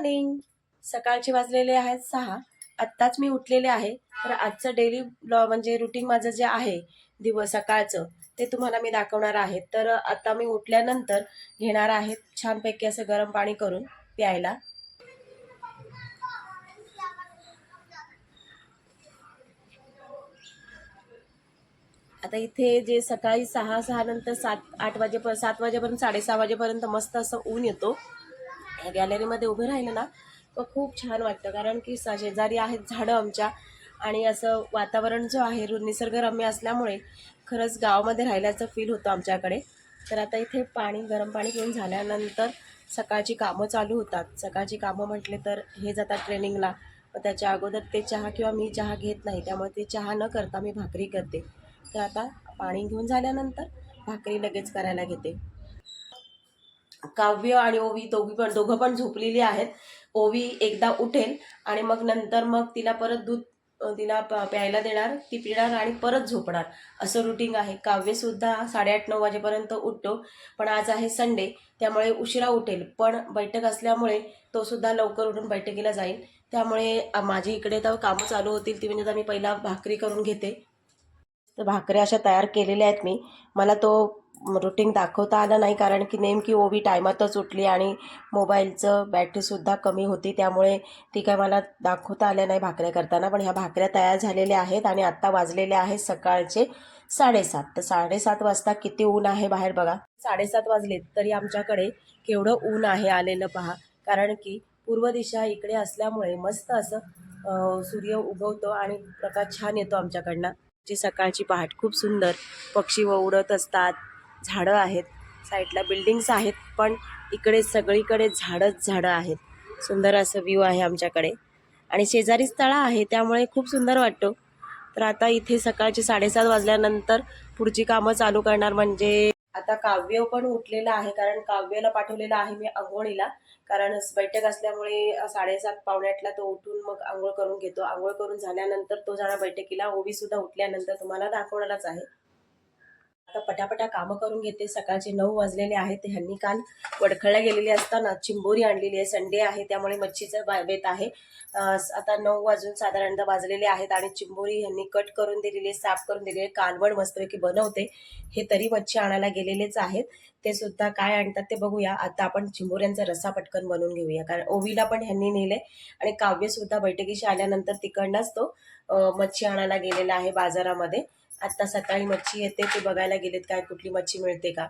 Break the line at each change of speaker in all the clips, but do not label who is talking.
Morning सकाळचे वाजलेले आहेत सहा. आत्ताच मी उठलेले आहे. तर आजचं डेली ब्लॉ म्हणजे रुटीन माझं जे आहे दिवस सकाळचं ते तुम्हाला मी दाखवणार आहे. तर आता मी उठल्यानंतर घेणार आहे छानपैकी असं गरम पाणी करून प्यायला. आता इथे जे सकाळी सहा सहा नंतर सात आठ वाजेपर्यंत सात वाजेपर्यंत साडेसहा वाजेपर्यंत मस्त असं ऊन येतो. गॅलरीमध्ये उभं राहिलं ना तर खूप छान वाटतं. कारण की स- शेजारी आहेत झाडं आमच्या आणि असं वातावरण जो आहे निसर्गरम्य असल्यामुळे खरंच गावामध्ये राहिल्याचं फील होतं आमच्याकडे. तर आता इथे पाणी गरम पाणी पिऊन झाल्यानंतर सकाळची कामं चालू होतात. सकाळची कामं म्हटले तर हे जातात ट्रेनिंगला मग त्याच्या अगोदर ते चहा किंवा मी चहा घेत नाही त्यामुळे ते चहा न करता मी भाकरी करते. तर आता पाणी घेऊन झाल्यानंतर भाकरी लगेच करायला घेते. काव्य आणि ओवी दोघी पण दोघं पण झोपलेली आहेत. ओवी एकदा उठेल आणि मग नंतर मग तिला परत दूध तिला प- प्यायला देणार ती पिणार आणि परत झोपणार. असं रुटीन आहे. काव्यसुद्धा साडेआठ नऊ वाजेपर्यंत उठतो. पण आज आहे संडे त्यामुळे उशिरा उठेल. पण बैठक असल्यामुळे तो सुद्धा लवकर उठून बैठकीला जाईल. त्यामुळे माझी इकडे तर कामं चालू होतील. ती म्हणजे आता मी पहिला भाकरी करून घेते. तर भाकऱ्या अशा तयार केलेल्या आहेत मी. मला तो रुटीन दाखवता आलं नाही कारण की नेमकी ओवी टायमातच उठली आणि मोबाईलचं बॅटरीसुद्धा कमी होती. त्यामुळे ती काय मला दाखवता आल्या नाही भाकऱ्या करताना पण ह्या भाकऱ्या तयार झालेल्या आहेत आणि आत्ता वाजलेल्या आहेत सकाळचे साडेसात. तर साडेसात वाजता किती ऊन आहे बाहेर बघा. साडेसात वाजले तरी आमच्याकडे केवढं ऊन आहे आलेलं पहा. कारण की पूर्व दिशा इकडे असल्यामुळे मस्त असं सूर्य उगवतो आणि प्रकाश छान येतो आमच्याकडनं. जी सकाळची पहाट खूप सुंदर. पक्षी व उडत असतात. झाडं आहेत साईडला बिल्डिंग्स आहेत पण इकडे सगळीकडे झाडंच झाडं आहेत. सुंदर असं व्ह्यू आहे आमच्याकडे. आणि शेजारीच तळा आहे त्यामुळे खूप सुंदर वाटतो. तर आता इथे सकाळचे साडेसात वाजल्यानंतर पुढची कामं चालू करणार म्हणजे आता काव्य पण उठलेलं आहे कारण काव्याला पाठवलेलं आहे मी आंघोळीला कारण बैठक असल्यामुळे साडेसात पावण्यातला तो उठून मग आंघोळ करून घेतो. आंघोळ करून झाल्यानंतर तो जाणार बैठकीला. ओबीसुद्धा उठल्यानंतर तुम्हाला दाखवणारच आहे. आता पटापटा कामं करून घेते. सकाळचे नऊ वाजलेले आहेत. ह्यांनी काल वडखळला गेलेले असताना चिंबोरी आणलेली आहे. संडे आहे त्यामुळे मच्छीचं बेत आहे. आता नऊ वाजून साधारणतः वाजलेले आहेत आणि चिंबोरी ह्यांनी कट करून दिलेली आहे साफ करून दिलेली आहे. कालवण मस्तपैकी बनवते. हे तरी मच्छी आणायला गेलेलेच आहेत. ते सुद्धा काय आणतात ते बघूया. आता आपण चिंबोऱ्यांचा रस्सा पटकन बनवून घेऊया. कारण ओवीला पण ह्यांनी नेले आणि काव्य सुद्धा बैठकीशी आल्यानंतर तिकडनंच तो मच्छी आणायला गेलेला आहे बाजारामध्ये. आता सकाळी मच्छी येते ते बघायला गेलेत काय कुठली मच्छी मिळते का.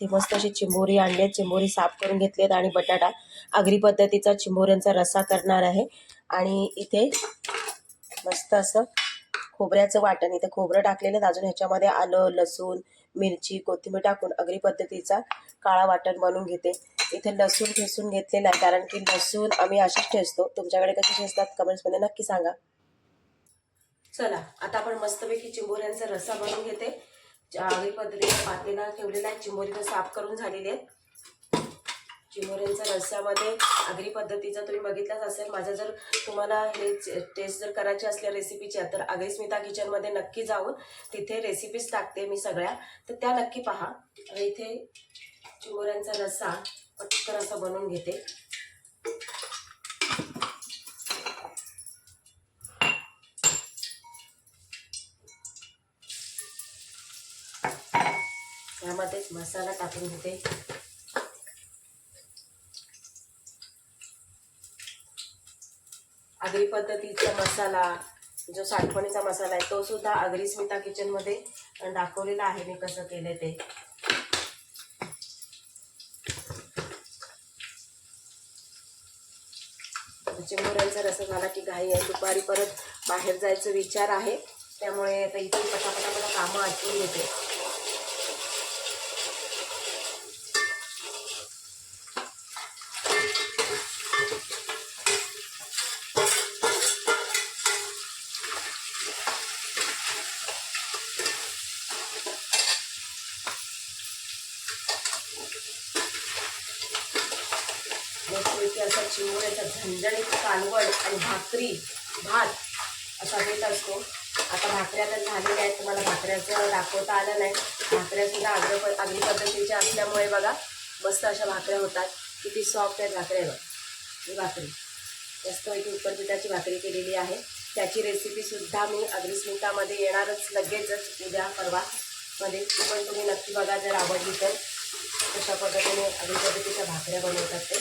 ते मस्त अशी चिंबोरी आणलेत चिंबोरी साफ करून घेतलेत आणि बटाटा. आगरी पद्धतीचा चिंबोऱ्यांचा रस्सा करणार आहे. आणि इथे मस्त असं खोबऱ्याचं वाटण इथे खोबरं टाकलेलं अजून ह्याच्यामध्ये आलं लसूण मिरची कोथिंबीर टाकून अग्री पद्धतीचा काळा वाटण बनवून घेते. इथे लसूण ठेसून घेतलेला आहे कारण की लसूण आम्ही अशीच ठेचतो. तुमच्याकडे कशी ठेचतात? कमेंट्समध्ये नक्की सांगा. चला आता आपण मस्तपैकी चिंबोऱ्यांचा रस्सा बनवून घेते. आगरी पद्धतीने पातेला ठेवलेला आहे चिंबोरी साफ करून झालेली आहे चिंबोऱ्यांच्या रस्स्यामध्ये आगरी पद्धतीचा तुम्ही बघितलाच असेल. माझं जर तुम्हाला हे टेस्ट जर करायची असल्या रेसिपीच्या तर आगळी स्मिता किचनमध्ये नक्की जाऊन तिथे रेसिपीज टाकते मी सगळ्या. तर त्या नक्की पहा. इथे चिंबोऱ्यांचा रस्सा पटकन असा बनवून घेते. त्यामध्येच मसाला टाकून घेते. आगरी पद्धतीचा मसाला जो साठवणीचा मसाला आहे तो सुद्धा आगरी स्मिता किचनमध्ये दाखवलेला आहे मी कसं केलं ते. चिंबोऱ्यांचा रस झाला की घाई आहे. दुपारी परत बाहेर जायचं विचार आहे. त्यामुळे आता इथे पटापटापटा कामं आटवून येते मस्तपैकी असा झणझणीत कालवड आणि भाकरी भात असा देत असतो. आता भाकऱ्या तर झालेल्या आहेत तुम्हाला भाकऱ्याचं दाखवता आलं नाही. भाकऱ्यासुद्धा आग्र आगरी पद्धतीच्या असल्यामुळे बघा मस्त अशा भाकऱ्या होतात. किती सॉफ्ट आहेत भाकऱ्या ही भाकरी. मस्तपैकी उपरपिठाची भाकरी केलेली आहे. त्याची रेसिपीसुद्धा मी अग्रिस्मितामध्ये येणारच लगेचच उद्या परवा मध्ये. ती पण तुम्ही नक्की बघा जर आवडली तर. कशा पद्धतीने अग्री पद्धतीच्या भाकऱ्या बनवतात ते.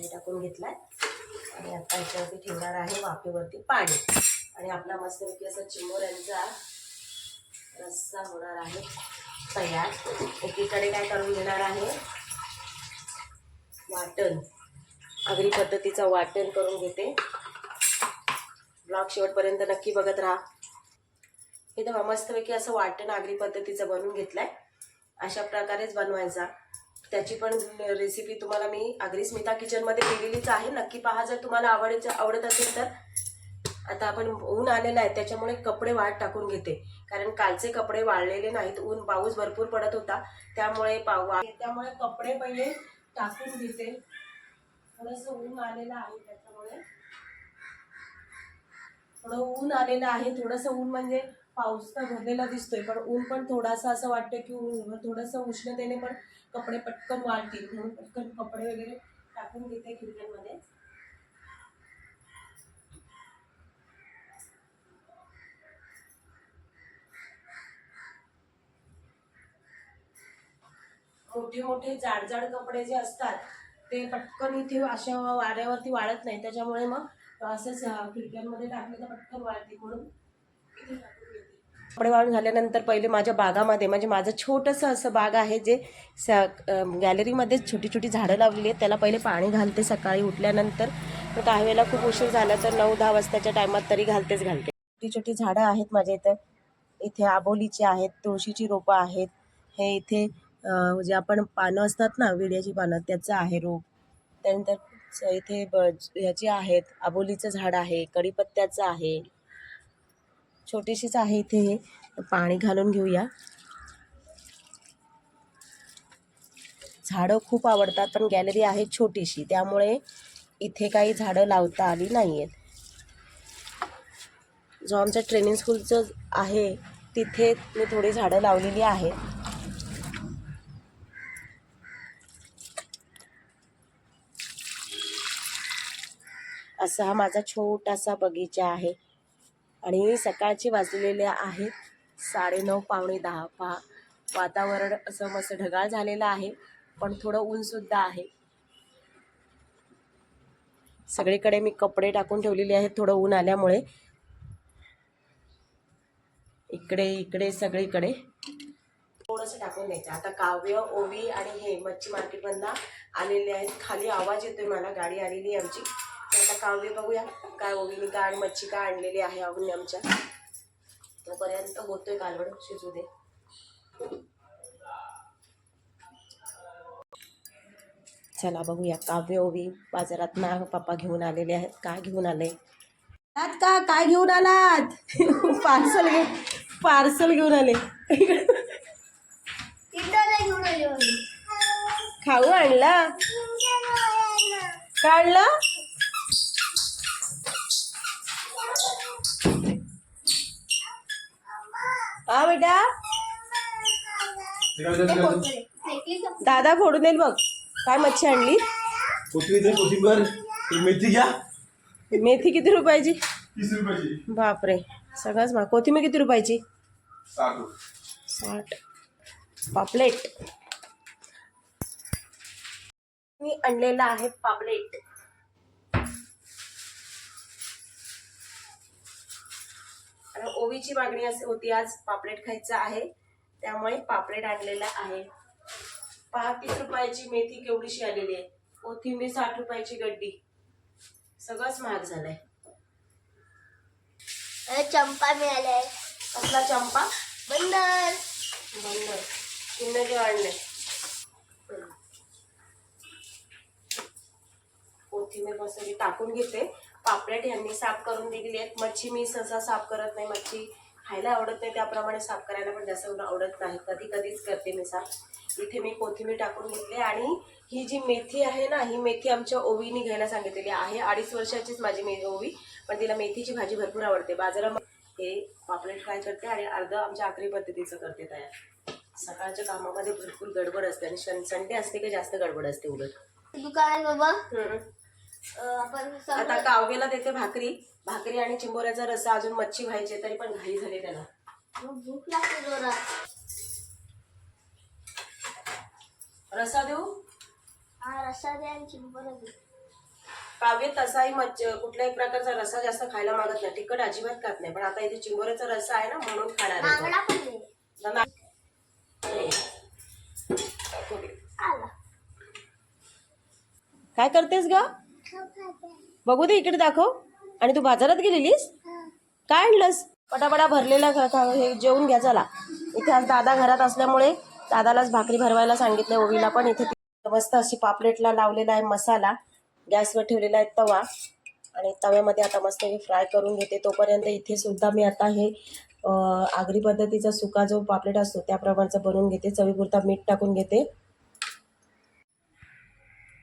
पाणी टाकून घेतलाय. आणि आता याच्यावरती ठेवणार आहे वाफेवरती पाणी. आणि आपला मस्तपैकी असा चिमोऱ्यांचा रस्सा होणार आहे. तयार. एकीकडे काय करून घेणार आहे? वाटण. आगरी पद्धतीचं वाटण करून घेते. ब्लॉग शेवटपर्यंत नक्की बघत राहा. हे तेव्हा मस्तपैकी असं वाटण आगरी पद्धतीचं बनवून घेतलंय. अशा प्रकारेच बनवायचा. त्याची पण रेसिपी तुम्हाला मी आगरी स्मिता किचनमध्ये दिलेलीच आहे. नक्की पहा जर तुम्हाला आवड आवडत असेल तर. आता आपण ऊन आलेलं आहे त्याच्यामुळे कपडे वाट टाकून घेते. कारण कालचे कपडे वाळलेले नाहीत ऊन पाऊस भरपूर पडत होता. त्यामुळे पाव त्यामुळे कपडे पहिले टाकून घेते. थोडंसं ऊन आलेलं आहे त्याच्यामुळे. थोडं ऊन आलेलं आहे थोडंसं ऊन म्हणजे पाऊस तर भरलेला दिसतोय पण ऊन पण थोडासा असं वाटतं की ऊन थोडंसं उष्णतेने पण कपडे पटकन वाळतील म्हणून पटकन कपडे वगैरे टाकून घेते खिडक्यांमध्ये. मोठे मोठे जाड जाड कपडे जे असतात ते पटकन इथे अशा वाऱ्यावरती वाळत नाही. त्याच्यामुळे मग असंच खिडक्यांमध्ये टाकले तर पटकन वाळते म्हणून. इथे कपडे वाळून झाल्यानंतर पहिले माझ्या बागामध्ये म्हणजे माझं छोटंसं असं बाग आहे जे स गॅलरीमध्ये छोटी छोटी झाडं लावलेली आहेत. त्याला पहिले पाणी घालते सकाळी उठल्यानंतर. तर काही वेळेला खूप उशीर झाला तर नऊ दहा वाजताच्या टायमात तरी घालतेच घालते. छोटी छोटी झाडं आहेत माझ्या इथं. इथे आबोलीची आहेत तुळशीची रोपं आहेत. हे इथे जे आपण पानं असतात ना विड्याची पानं त्याचं आहे रोप. त्यानंतर इथे ब ह्याची आहेत आबोलीचं झाड आहे कढीपत्त्याचं आहे. छोटीशीच आहे इथे हे. पाणी घालून घेऊया. झाडं खूप आवडतात पण गॅलरी आहे छोटीशी. त्यामुळे इथे काही झाडं लावता आली नाही आहेत जो आमचं ट्रेनिंग स्कूलचं आहे तिथे मी थोडी झाडं लावलेली आहेत. असा हा माझा छोटासा बगीचा आहे. आणि सकाळची वाजलेले आहेत साडेनऊ पावणे दहा. पहा वातावरण असं मस्त ढगाळ झालेलं आहे पण थोडं ऊनसुद्धा आहे. सगळीकडे मी कपडे टाकून ठेवलेले आहेत थोडं ऊन आल्यामुळे. इकडे इकडे सगळीकडे. थोडंसं टाकून द्यायचं. आता काव्य ओवी आणि हे मच्छी मार्केटमधनं आलेले आहेत. खाली आवाज येतोय मला. गाडी आलेली आमची. काव्य बघूया. काय ओवीने काय आणि मच्छी काय आणलेली आहे अवनी आमच्या. तोपर्यंत होतोय कालवड शिजू दे. चला बघूया काव्य ओवी बाजारात ना पप्पा घेऊन आलेले आहेत. काय घेऊन आले? आत का? काय घेऊन आलात? पार्सल घे पार्सल घेऊन आले. खाऊ आणला? काय आणला? हा बेटा. दादा फोडून येईल बघ. काय मच्छी आणली?
कोथिंबीर कोथिंबीर. मेथी घ्या.
मेथी किती रुपयाची? बापरे. सगळंच मग कोथिंबीर किती रुपयाची?
साठ. रुपये.
साठ. पापलेट. मी आणलेला आहे पापलेट. ओवीची मागणी असे होती आज पापलेट खायचं आहे त्यामुळे पापलेट आणलेला आहे. पहा तीस रुपयाची मेथी केवढीशी आलेली आहे. कोथिंबीर साठ रुपयाची गड्डी. सगळंच महाग झालंय.
चंपा मिळालाय.
कसला चंपा?
बंदर
बंद चिन्ह आणले कोथिंबीर मसाली टाकून घेते. पापलेट यांनी साफ करून दिलेली आहेत. मच्छी मी सहसा साफ करत नाही. मच्छी खायला आवडत नाही त्याप्रमाणे साफ करायला पण जास्त आवडत नाही. कधी कधीच करते मी साफ. इथे मी कोथिंबीर टाकून घेतली आणि ही जी मेथी आहे ना ही मेथी आमच्या ओवीने घ्यायला सांगितलेली आहे. अडीच वर्षाचीच माझी मे ओवी पण तिला मेथीची भाजी भरपूर आवडते. बाजारामध्ये हे पापलेट फ्राय करते आणि अर्ध आमच्या आखरी पद्धतीचं करते तयार. सकाळच्या कामामध्ये भरपूर गडबड असते आणि संडे असते की जास्त गडबड असते उलट.
बाबा?
हम्म.
अं, आपण
आता काव्याला देते भाकरी. भाकरी आणि चिंबोऱ्याचा रस्सा अजून मच्छी व्हायची तरी पण घाई झाली त्याला.
भूक लागते
रस्सा देऊ?
हा रस्सा द्या आणि चिंबोरं दे.
काव्य तसाही मच्छ कुठल्याही प्रकारचा रस्सा जास्त खायला मागत नाही. तिखट अजिबात खात नाही. पण आता इथे चिंबोऱ्याचा रस्सा आहे ना म्हणून खाणार
दे.
दे. काय करतेस ग? बघू दे इकडे दाखव. आणि तू बाजारात गेलेलीस? काय आणलंस? पटापटा भरलेला हे जेवून घ्या चला. इथे आज दादा घरात असल्यामुळे दादालाच भाकरी भरवायला सांगितलं ओवीला पण. इथे मस्त अशी पापलेटला लावलेला आहे मसाला. गॅसवर ठेवलेला आहे तवा. आणि तव्यामध्ये आता मस्त मी फ्राय करून घेते. तोपर्यंत इथे सुद्धा मी आता हे आगरी पद्धतीचा सुका जो पापलेट असतो त्याप्रमाणचं बनवून घेते. चवीपुरता मीठ टाकून घेते.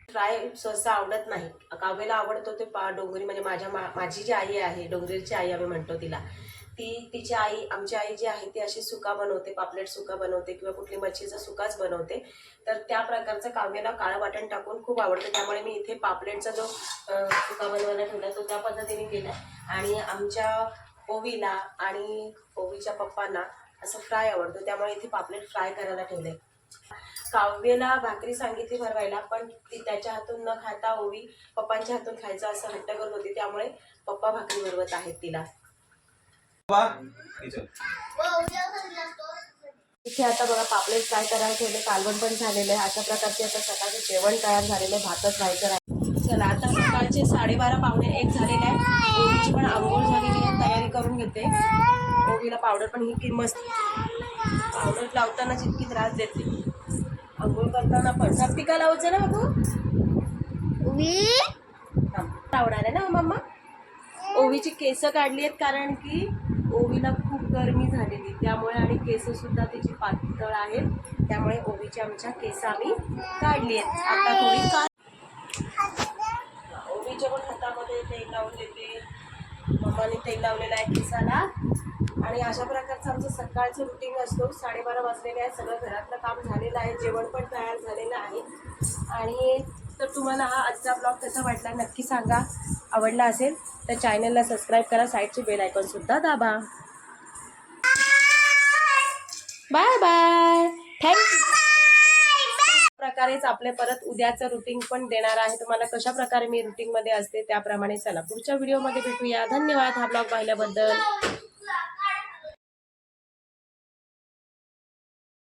फ्राय सहसा आवडत नाही. काव्याला आवडतो ते पा डोंगरी म्हणजे माझ्या मा माझी जी आई आहे डोंगरीची आई आम्ही म्हणतो तिला. ती तिची आई आमची आई जी आहे ती अशी सुका बनवते पापलेट सुका बनवते किंवा कुठली मच्छीचा सुकाच बनवते. तर त्या प्रकारचं काव्याला काळं वाटण टाकून खूप आवडतं. त्यामुळे मी इथे पापलेटचा जो सुका बनवायला ठेवला तो त्या पद्धतीने केला. आणि आमच्या ओवीला आणि ओवीच्या पप्पांना असं फ्राय आवडतो. त्यामुळे इथे पापलेट फ्राय करायला ठेवले काव्यला भाकरी सांगितली भरवायला पण ती त्याच्या हातून न खाता ओवी पप्पांच्या हातून खायचं असं हट्ट करत होती. त्यामुळे पप्पा भाकरी भरवत आहेत तिला. इथे. आता बघा पापलेट फ्राय करायला ठेवले. कालवण पण झालेलं आहे. अशा प्रकारचे आता सकाळचं जेवण तयार झालेलं आहे. भातच व्हायचं आहे चला आता सकाळचे साडेबारा पावणे एक झालेले आहे. ओवीची पण आंघोळ झालेली आहे. तयारी करून घेते. ओवीला पावडर पण ही की मस्त पावडर लावताना जितकी त्रास देते. आंघोळ करताना पण. टीका लावायचं ना बाबू. थांब. आवडणार आहे ना मम्मा ओवीची केस काढली आहेत कारण की ओवीला खूप गरमी झालेली. त्यामुळे आणि केस सुद्धा तिची पातळ आहेत. त्यामुळे ओवीची आमच्या केस आम्ही काढली आहेत. आता थोडी का ओवीच्या पण हातामध्ये तेल लावून देते. मम्माने तेल लावलेलं आहे केसाला. आणि अशा प्रकारचं आमचं सकाळचं रुटीन असतो. साडेबारा वाजलेले आहे. सगळं घरातलं काम झालेलं आहे. जेवण पण तयार झालेलं आहे. आणि तर तुम्हाला हा आजचा ब्लॉग कसा वाटला नक्की सांगा. आवडला असेल तर चॅनलला सबस्क्राईब करा. साईडचे बेल आयकॉनसुद्धा दाबा. बाय बाय थँक्यू प्रकारेच आपले परत उद्याचं रुटीन पण देणार आहे. तुम्हाला कशा प्रकारे मी रुटीनमध्ये असते त्याप्रमाणे चला पुढच्या व्हिडिओमध्ये भेटूया. धन्यवाद. हा ब्लॉग पाहिल्याबद्दल.